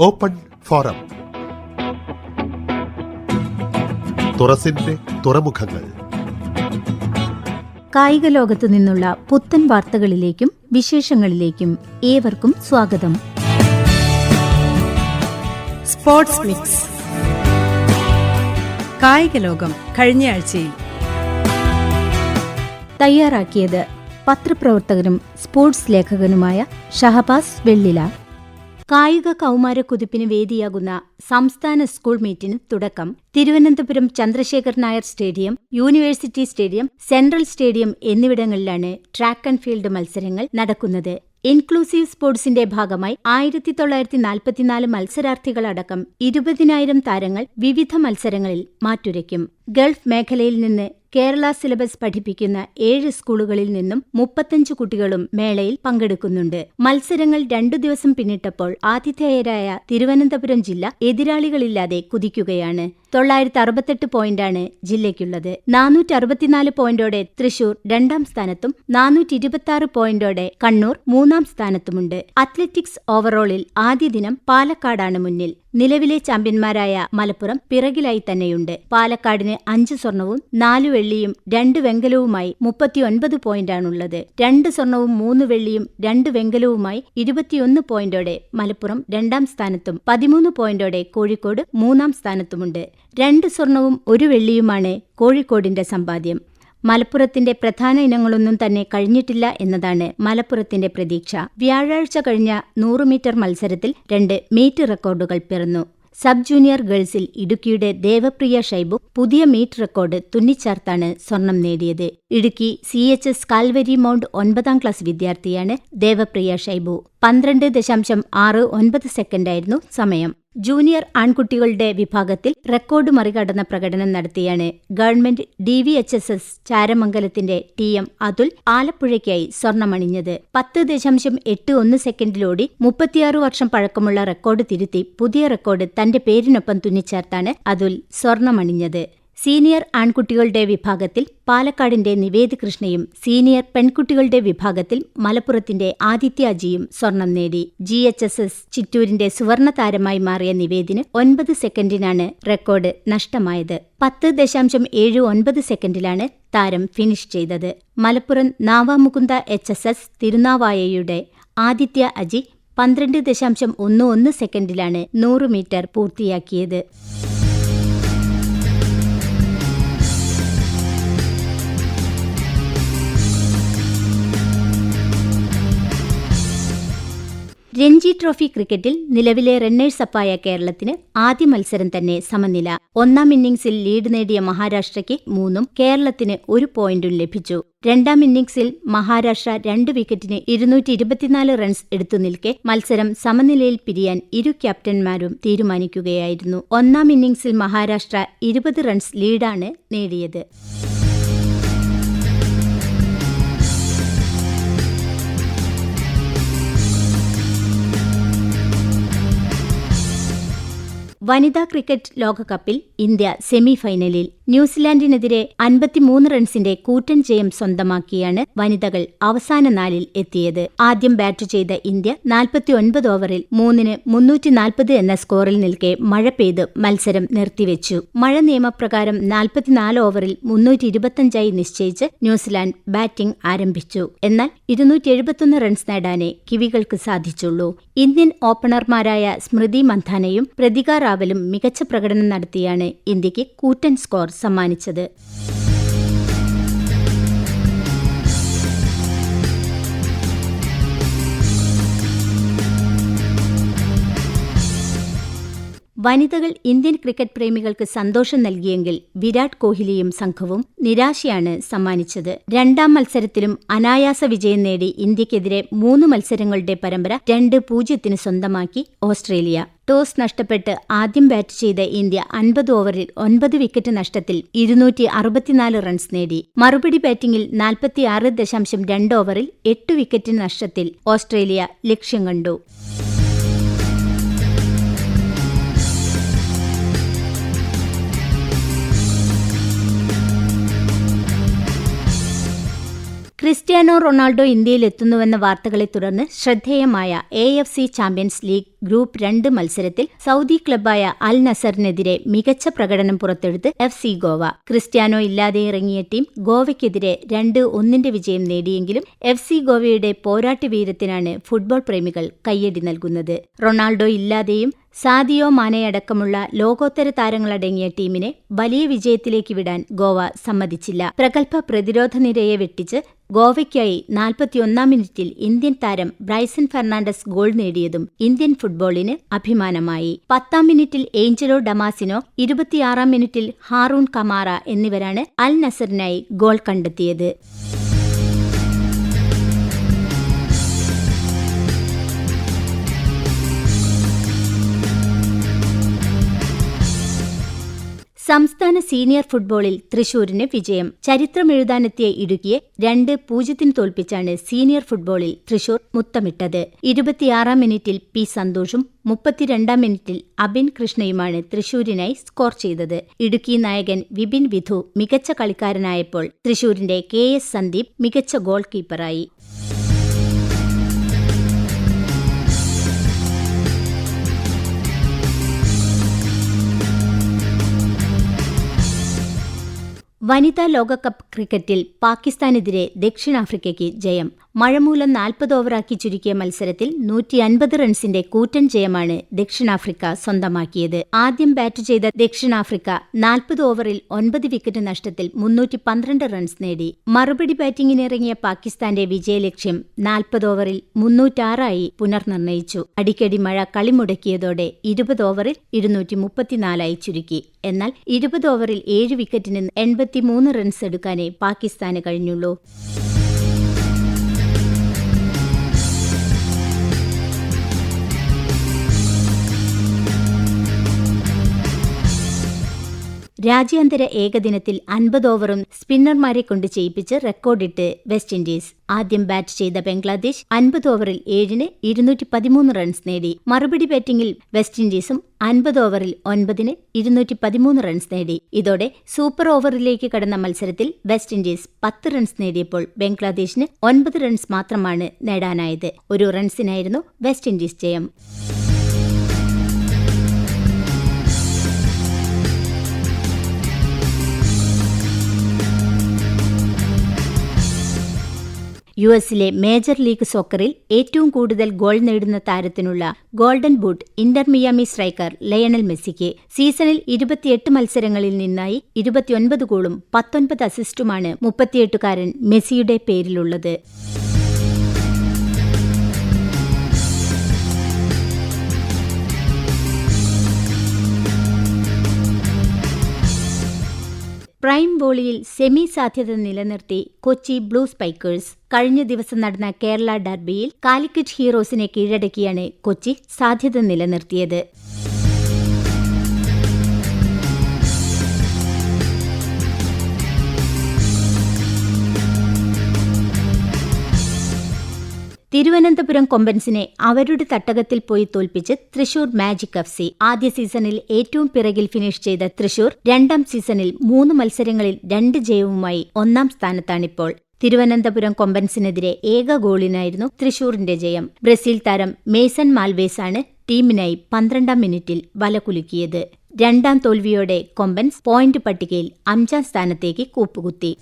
Open forum തുറസിന്റെ തുറമുഖങ്ങൾ. കായിക ലോകത്തു നിന്നുള്ള പുത്തൻ വാർത്തകളിലേക്കും വിശേഷങ്ങളിലേക്കും ഏവർക്കും സ്വാഗതം. Sports mix. കായിക ലോകം കഴിഞ്ഞയാഴ്ചയിൽ. തയ്യാറാക്കിയത് പത്രപ്രവർത്തകനും സ്പോർട്സ് ലേഖകനുമായ ഷഹബാസ് വെള്ളില. കായിക കൗമാര കുതിപ്പിന് വേദിയാകുന്ന സംസ്ഥാന സ്കൂൾ മീറ്റിന് തുടക്കം. Thiruvananthapuram Chandrasekhar Nair stadium university stadium central stadium എന്നിവിടങ്ങളിലാണ് ട്രാക്ക് ആൻഡ് ഫീൽഡ് മത്സരങ്ങൾ നടക്കുന്നത്. ഇൻക്ലൂസീവ് സ്പോർട്സിന്റെ ഭാഗമായി ആയിരത്തി തൊള്ളായിരത്തി നാൽപ്പത്തിനാല് മത്സരാർത്ഥികളടക്കം ഇരുപതിനായിരം താരങ്ങൾ വിവിധ മത്സരങ്ങളിൽ മാറ്റുരയ്ക്കും. ഗൾഫ് മേഖലയിൽ നിന്ന് കേരള സിലബസ് പഠിപ്പിക്കുന്ന ഏഴ് സ്കൂളുകളിൽ നിന്നും മുപ്പത്തഞ്ച് കുട്ടികളും മേളയിൽ പങ്കെടുക്കുന്നുണ്ട്. മത്സരങ്ങൾ രണ്ടു ദിവസം പിന്നിട്ടപ്പോൾ ആതിഥേയരായ തിരുവനന്തപുരം ജില്ല എതിരാളികളില്ലാതെ കുതിക്കുകയാണ്. തൊള്ളായിരത്തി അറുപത്തെട്ട് പോയിന്റാണ് ജില്ലയ്ക്കുള്ളത്. നാനൂറ്റി അറുപത്തിനാല് പോയിന്റോടെ തൃശൂർ രണ്ടാം സ്ഥാനത്തും നാനൂറ്റി ഇരുപത്തി ആറ് പോയിന്റോടെ കണ്ണൂർ മൂന്നാം സ്ഥാനത്തുമുണ്ട്. അത്ലറ്റിക്സ് ഓവറോളിൽ ആദ്യ ദിനം പാലക്കാടാണ് മുന്നിൽ. നിലവിലെ ചാമ്പ്യന്മാരായ മലപ്പുറം പിറകിലായി തന്നെയുണ്ട്. പാലക്കാടിന് അഞ്ച് സ്വർണവും നാല് വെള്ളിയും രണ്ട് വെങ്കലവുമായി മുപ്പത്തിയൊൻപത് പോയിന്റാണുള്ളത്. രണ്ട് സ്വർണവും മൂന്ന് വെള്ളിയും രണ്ട് വെങ്കലവുമായി ഇരുപത്തിയൊന്ന് പോയിന്റോടെ മലപ്പുറം രണ്ടാം സ്ഥാനത്തും പതിമൂന്ന് പോയിന്റോടെ കോഴിക്കോട് മൂന്നാം സ്ഥാനത്തുമുണ്ട്. രണ്ട് സ്വർണവും ഒരു വെള്ളിയുമാണ് കോഴിക്കോടിന്റെ സമ്പാദ്യം. മലപ്പുറത്തിന്റെ പ്രധാന ഇനങ്ങളൊന്നും തന്നെ കഴിഞ്ഞിട്ടില്ല എന്നതാണ് മലപ്പുറത്തിന്റെ പ്രതീക്ഷ. വ്യാഴാഴ്ച കഴിഞ്ഞ നൂറ് മീറ്റർ മത്സരത്തിൽ രണ്ട് മീറ്റ് റെക്കോർഡുകൾ പിറന്നു. സബ് ജൂനിയർ ഗേൾസിൽ ഇടുക്കിയുടെ ദേവപ്രിയ ഷൈബു പുതിയ മീറ്റ് റെക്കോർഡ് തുന്നിച്ചേർത്താണ് സ്വർണം നേടിയത്. Idukki C H S Calvary mount ഒൻപതാം ക്ലാസ് വിദ്യാർത്ഥിയാണ് ദേവപ്രിയ ഷൈബു. പന്ത്രണ്ട് ദശാംശം ആറ് ഒൻപത് സെക്കൻഡായിരുന്നു സമയം. ജൂനിയർ ആൺകുട്ടികളുടെ വിഭാഗത്തിൽ റെക്കോർഡ് മറികടന്ന പ്രകടനം നടത്തിയാണ് government D V H S S ചാരമംഗലത്തിന്റെ T M Athul ആലപ്പുഴയ്ക്കായി സ്വർണമണിഞ്ഞത്. പത്ത് ദശാംശം എട്ട് ഒന്ന് സെക്കൻഡിലോടി മുപ്പത്തിയാറ് വർഷം പഴക്കമുള്ള റെക്കോർഡ് തിരുത്തി പുതിയ റെക്കോർഡ് തന്റെ പേരിനൊപ്പം തുന്നിച്ചേർത്താണ് അതുൽ സ്വർണമണിഞ്ഞത്. സീനിയർ ആൺകുട്ടികളുടെ വിഭാഗത്തിൽ പാലക്കാടിന്റെ നിവേദ് കൃഷ്ണയും സീനിയർ പെൺകുട്ടികളുടെ വിഭാഗത്തിൽ മലപ്പുറത്തിന്റെ ആദിത്യ അജിയും സ്വർണം നേടി. ജി എച്ച് എസ് എസ് ചിറ്റൂരിന്റെ സുവർണ താരമായി മാറിയ നിവേദിന് ഒൻപത് സെക്കൻഡിനാണ് റെക്കോർഡ് നഷ്ടമായത്. പത്ത് ദശാംശം ഏഴ് ഒൻപത് സെക്കൻഡിലാണ് താരം ഫിനിഷ് ചെയ്തത്. Malappuram Navamukunda H S S തിരുനാവായയുടെ Aditya Aji പന്ത്രണ്ട് ദശാംശം ഒന്ന് ഒന്ന് സെക്കൻഡിലാണ് നൂറ് മീറ്റർ പൂർത്തിയാക്കിയത്. രഞ്ജി ട്രോഫി ക്രിക്കറ്റിൽ നിലവിലെ റണ്ണേഴ്സപ്പായ കേരളത്തിന് ആദ്യ മത്സരം തന്നെ സമനില. ഒന്നാം ഇന്നിംഗ്സിൽ ലീഡ് നേടിയ മഹാരാഷ്ട്രയ്ക്ക് മൂന്നും കേരളത്തിന് ഒരു പോയിന്റും ലഭിച്ചു. രണ്ടാം ഇന്നിംഗ്സിൽ മഹാരാഷ്ട്ര രണ്ട് വിക്കറ്റിന് ഇരുന്നൂറ്റി ഇരുപത്തിനാല് റൺസ് എടുത്തു നിൽക്കെ മത്സരം സമനിലയിൽ പിരിയാൻ ഇരു ക്യാപ്റ്റന്മാരും തീരുമാനിക്കുകയായിരുന്നു. ഒന്നാം ഇന്നിംഗ്സിൽ മഹാരാഷ്ട്ര ഇരുപത് റൺസ് ലീഡാണ് നേടിയത്. വനിതാ ക്രിക്കറ്റ് ലോകകപ്പിൽ ഇന്ത്യ സെമിഫൈനലിൽ ന്യൂസിലാൻഡിനെതിരെ അൻപത്തിമൂന്ന് റൺസിന്റെ കൂറ്റൻ ജയം സ്വന്തമാക്കിയാണ് വനിതകൾ അവസാന നാലിൽ എത്തിയത്. ആദ്യം ബാറ്റ് ചെയ്ത ഇന്ത്യ നാൽപ്പത്തിയൊൻപത് ഓവറിൽ മൂന്നിന് മുന്നൂറ്റി നാൽപ്പത് എന്ന സ്കോറിൽ നിൽക്കെ മഴ പെയ്ത് മത്സരം നിർത്തിവെച്ചു. മഴ നിയമപ്രകാരം നാൽപ്പത്തിനാല് ഓവറിൽ മുന്നൂറ്റി ഇരുപത്തിയഞ്ചായി നിശ്ചയിച്ച് ന്യൂസിലാൻഡ് ബാറ്റിംഗ് ആരംഭിച്ചു. എന്നാൽ ഇരുന്നൂറ്റി എഴുപത്തൊന്ന് റൺസ് നേടാനേ കിവികൾക്ക് സാധിച്ചുള്ളൂ. ഇന്ത്യൻ ഓപ്പണർമാരായ സ്മൃതി മന്ധാനയും പ്രതിക റാവലും മികച്ച പ്രകടനം നടത്തിയാണ് ഇന്ത്യയ്ക്ക് കൂറ്റൻ സ്കോർ സമ്മാനിച്ചത്. വനിതകൾ ഇന്ത്യൻ ക്രിക്കറ്റ് പ്രേമികൾക്ക് സന്തോഷം നൽകിയെങ്കിൽ വിരാട് കോഹ്ലിയും സംഘവും നിരാശയാണ് സമ്മാനിച്ചത്. രണ്ടാം മത്സരത്തിലും അനായാസ വിജയം നേടി ഇന്ത്യക്കെതിരെ മൂന്ന് മത്സരങ്ങളുടെ പരമ്പര രണ്ട് പൂജ്യത്തിന് സ്വന്തമാക്കി ഓസ്ട്രേലിയ. ടോസ് നഷ്ടപ്പെട്ട് ആദ്യം ബാറ്റ് ചെയ്ത ഇന്ത്യ അൻപത് ഓവറിൽ ഒൻപത് വിക്കറ്റ് നഷ്ടത്തിൽ ഇരുന്നൂറ്റി അറുപത്തിനാല് റൺസ് നേടി. മറുപടി ബാറ്റിംഗിൽ നാൽപ്പത്തിയാറ് ദശാംശം രണ്ട് ഓവറിൽ എട്ട് വിക്കറ്റ് നഷ്ടത്തിൽ ഓസ്ട്രേലിയ ലക്ഷ്യം കണ്ടു. ക്രിസ്ത്യാനോ റൊണാൾഡോ ഇന്ത്യയിൽ എത്തുന്നുവെന്ന വാർത്തകളെ തുടർന്ന് ശ്രദ്ധേയമായ A F C champions league group രണ്ട് മത്സരത്തിൽ സൗദി ക്ലബായ അൽ നസറിനെതിരെ മികച്ച പ്രകടനം പുറത്തെടുത്ത് എഫ് സി ഗോവ. ക്രിസ്ത്യാനോ ഇല്ലാതെ ഇറങ്ങിയ ടീം ഗോവയ്ക്കെതിരെ രണ്ട് ഒന്നിന്റെ വിജയം നേടിയെങ്കിലും എഫ് സി ഗോവയുടെ പോരാട്ട വീരത്തിനാണ് ഫുട്ബോൾ പ്രേമികൾ കയ്യടി നൽകുന്നത്. റൊണാൾഡോ ഇല്ലാതെയും സാദിയോ മാനയടക്കമുള്ള ലോകോത്തര താരങ്ങളടങ്ങിയ ടീമിനെ വലിയ വിജയത്തിലേക്ക് വിടാൻ ഗോവ സമ്മതിച്ചില്ല. പ്രഗത്ഭ പ്രതിരോധ നിരയെ വെട്ടിച്ച് ഗോവയ്ക്കായി നാൽപ്പത്തിയൊന്നാം മിനിറ്റിൽ ഇന്ത്യൻ താരം ബ്രൈസൺ ഫെർണാണ്ടസ് ഗോൾ നേടിയതും ഇന്ത്യൻ ഫുട്ബോളിന് അഭിമാനമായി. പത്താം മിനിറ്റിൽ ഏഞ്ചലോ ഡമാസിനോ ഇരുപത്തിയാറാം മിനിറ്റിൽ ഹാറൂൺ കമാറ എന്നിവരാണ് അൽ നസറിനായി ഗോൾ കണ്ടെത്തിയത്. സംസ്ഥാന സീനിയർ ഫുട്ബോളിൽ തൃശൂരിന് വിജയം. ചരിത്രമെഴുതാനെത്തിയ ഇടുക്കിയെ രണ്ട് പൂജ്യത്തിന് തോൽപ്പിച്ചാണ് സീനിയർ ഫുട്ബോളിൽ തൃശൂർ മുത്തമിട്ടത്. ഇരുപത്തിയാറാം മിനിറ്റിൽ പി സന്തോഷും മുപ്പത്തിരണ്ടാം മിനിറ്റിൽ അബിൻ കൃഷ്ണയുമാണ് തൃശൂരിനായി സ്കോർ ചെയ്തത്. ഇടുക്കി നായകൻ വിപിൻ വിധു മികച്ച കളിക്കാരനായപ്പോൾ തൃശൂരിന്റെ കെ എസ് സന്ദീപ് മികച്ച ഗോൾ കീപ്പറായി. വനിതാ ലോകകപ്പ് ക്രിക്കറ്റിൽ പാകിസ്ഥാനെതിരെ ദക്ഷിണാഫ്രിക്കയ്ക്ക് ജയം. മഴമൂലം നാൽപ്പത് ഓവറാക്കി ചുരുക്കിയ മത്സരത്തിൽ നൂറ്റി അൻപത് റൺസിന്റെ കൂറ്റൻ ജയമാണ് ദക്ഷിണാഫ്രിക്ക സ്വന്തമാക്കിയത്. ആദ്യം ബാറ്റ് ചെയ്ത ദക്ഷിണാഫ്രിക്ക നാൽപ്പത് ഓവറിൽ ഒൻപത് വിക്കറ്റ് നഷ്ടത്തിൽ മുന്നൂറ്റി പന്ത്രണ്ട് റൺസ് നേടി. മറുപടി ബാറ്റിംഗിനിറങ്ങിയ പാകിസ്ഥാന്റെ വിജയലക്ഷ്യം നാൽപ്പത് ഓവറിൽ മുന്നൂറ്റാറായി പുനർനിർണയിച്ചു. അടിക്കടി മഴ കളിമുടക്കിയതോടെ ഇരുപത് ഓവറിൽ ഇരുന്നൂറ്റി മുപ്പത്തിനാലായി ചുരുക്കി. എന്നാൽ ഇരുപത് ഓവറിൽ ഏഴ് വിക്കറ്റിന് എൺപത്തിമൂന്ന് റൺസ് എടുക്കാനേ പാകിസ്ഥാന് കഴിഞ്ഞുള്ളൂ. രാജ്യാന്തര ഏകദിനത്തിൽ അൻപത് ഓവറും സ്പിന്നർമാരെ കൊണ്ട് ചെയ്യിപ്പിച്ച് റെക്കോർഡിട്ട് വെസ്റ്റ് ഇൻഡീസ്. ആദ്യം ബാറ്റ് ചെയ്ത ബംഗ്ലാദേശ് അൻപത് ഓവറിൽ ഏഴിന് ഇരുന്നൂറ്റി പതിമൂന്ന് റൺസ് നേടി. മറുപടി ബാറ്റിംഗിൽ വെസ്റ്റ് ഇൻഡീസും അൻപത് ഓവറിൽ ഒൻപതിന് ഇരുന്നൂറ്റി പതിമൂന്ന് റൺസ് നേടി. ഇതോടെ സൂപ്പർ ഓവറിലേക്ക് കടന്ന മത്സരത്തിൽ വെസ്റ്റ് ഇൻഡീസ് പത്ത് റൺസ് നേടിയപ്പോൾ ബംഗ്ലാദേശിന് ഒൻപത് റൺസ് മാത്രമാണ് നേടാനായത്. ഒരു റൺസിനായിരുന്നു വെസ്റ്റ് ഇൻഡീസ് ജയം. യു എസിലെ മേജർ ലീഗ് സോക്കറിൽ ഏറ്റവും കൂടുതൽ ഗോൾ നേടുന്ന താരത്തിനുള്ള golden boot Inter Miami striker Lionel മെസ്സിക്ക് സീസണിൽ ഇരുപത്തിയെട്ട് മത്സരങ്ങളിൽ നിന്നായി ഇരുപത്തിയൊൻപത് ഗോളും പത്തൊൻപത് അസിസ്റ്റുമാണ് മുപ്പത്തിയെട്ടുകാരൻ മെസ്സിയുടെ പേരിലുള്ളത്. പ്രൈം വോളിയിൽ സെമി സാധ്യത നിലനിർത്തി കൊച്ചി ബ്ലൂ സ്പൈക്കേഴ്സ് കഴിഞ്ഞ ദിവസം നടന്ന കേരള ഡർബിയിൽ കാലിക്കറ്റ് ഹീറോസിനെ കീഴടക്കിയാണ് കൊച്ചി സാധ്യത നിലനിർത്തിയത്. തിരുവനന്തപുരം കൊമ്പൻസിനെ അവരുടെ തട്ടകത്തിൽ പോയി തോൽപ്പിച്ച് തൃശൂർ മാജിക് എഫ് സി. ആദ്യ സീസണിൽ ഏറ്റവും പിറകിൽ ഫിനിഷ് ചെയ്ത തൃശൂർ രണ്ടാം സീസണിൽ മൂന്ന് മത്സരങ്ങളിൽ രണ്ട് ജയവുമായി ഒന്നാം സ്ഥാനത്താണിപ്പോൾ. തിരുവനന്തപുരം കൊമ്പൻസിനെതിരെ ഏക ഗോളിനായിരുന്നു തൃശൂരിന്റെ ജയം. ബ്രസീൽ താരം മേസൺ മാൽവേസാണ് ടീമിനായി പന്ത്രണ്ടാം മിനിറ്റിൽ വലകുലുക്കിയത് രണ്ടാം തോൽവിയോടെ കൊമ്പൻസ് പോയിന്റ് പട്ടികയിൽ അഞ്ചാം സ്ഥാനത്തേക്ക് കൂപ്പുകുത്തി.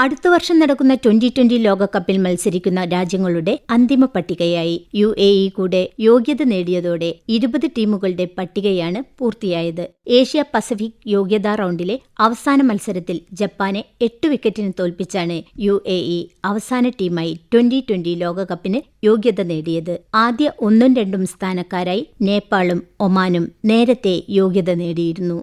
അടുത്ത വർഷം നടക്കുന്ന ട്വന്റി ട്വന്റി ലോകകപ്പിൽ മത്സരിക്കുന്ന രാജ്യങ്ങളുടെ അന്തിമ പട്ടികയായി യു എ ഇ കൂടെ യോഗ്യത നേടിയതോടെ ഇരുപത് ടീമുകളുടെ പട്ടികയാണ് പൂർത്തിയായത്. ഏഷ്യ പസഫിക് യോഗ്യതാ റൗണ്ടിലെ അവസാന മത്സരത്തിൽ ജപ്പാനെ എട്ട് വിക്കറ്റിന് തോൽപ്പിച്ചാണ് യു എ ഇ അവസാന ടീമായി ട്വന്റി ട്വന്റി ലോകകപ്പിന് യോഗ്യത നേടിയത്. ആദ്യ ഒന്നും രണ്ടും സ്ഥാനക്കാരായി നേപ്പാളും ഒമാനും നേരത്തെ യോഗ്യത നേടിയിരുന്നു.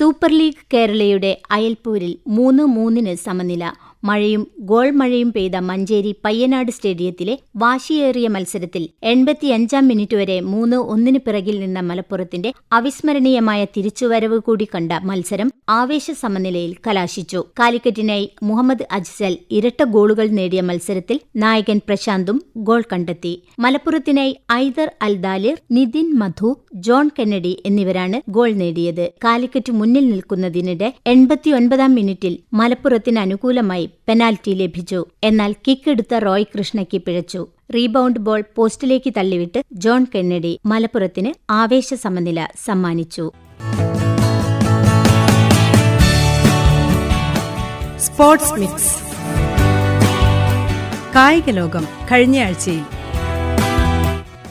സൂപ്പർ ലീഗ് കേരളയുടെ അയൽപ്പൂരിൽ മൂന്ന് മൂന്നിന് സമനില. മഴയും ഗോൾ മഴയും പെയ്ത മഞ്ചേരി പയ്യനാട് സ്റ്റേഡിയത്തിലെ വാശിയേറിയ മത്സരത്തിൽ എൺപത്തിയഞ്ചാം മിനിറ്റ് വരെ മൂന്ന് ഒന്നിന് പിറകിൽ നിന്ന മലപ്പുറത്തിന്റെ അവിസ്മരണീയമായ തിരിച്ചുവരവ് കൂടി കണ്ട മത്സരം ആവേശ സമനിലയിൽ കലാശിച്ചു. കാലിക്കറ്റിനായി മുഹമ്മദ് അജ്സൽ ഇരട്ട ഗോളുകൾ നേടിയ മത്സരത്തിൽ നായകൻ പ്രശാന്തും ഗോൾ കണ്ടെത്തി. മലപ്പുറത്തിനായി ഐദർ അൽദാലിർ നിതിൻ മധു ജോൺ കെന്നഡി എന്നിവരാണ് ഗോൾ നേടിയത്. കാലിക്കറ്റ് മുന്നിൽ നിൽക്കുന്നതിനിടെ എൺപത്തിയൊൻപതാം മിനിറ്റിൽ മലപ്പുറത്തിന് അനുകൂലമായി പെനാൽറ്റി ലഭിച്ചു. എന്നാൽ കിക്കെടുത്ത റോയ് കൃഷ്ണയ്ക്ക് പിഴച്ചു. റീബൗണ്ട് ബോൾ പോസ്റ്റിലേക്ക് തള്ളിവിട്ട് ജോൺ കെന്നഡി മലപ്പുറത്തിന് ആവേശ സമനില സമ്മാനിച്ചു. Sports mix. കായിക ലോകം കഴിഞ്ഞയാഴ്ചയിൽ.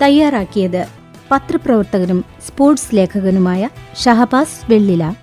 തയ്യാറാക്കിയത് പത്രപ്രവർത്തകനും സ്പോർട്സ് ലേഖകനുമായ ഷഹബാസ് വെള്ളില.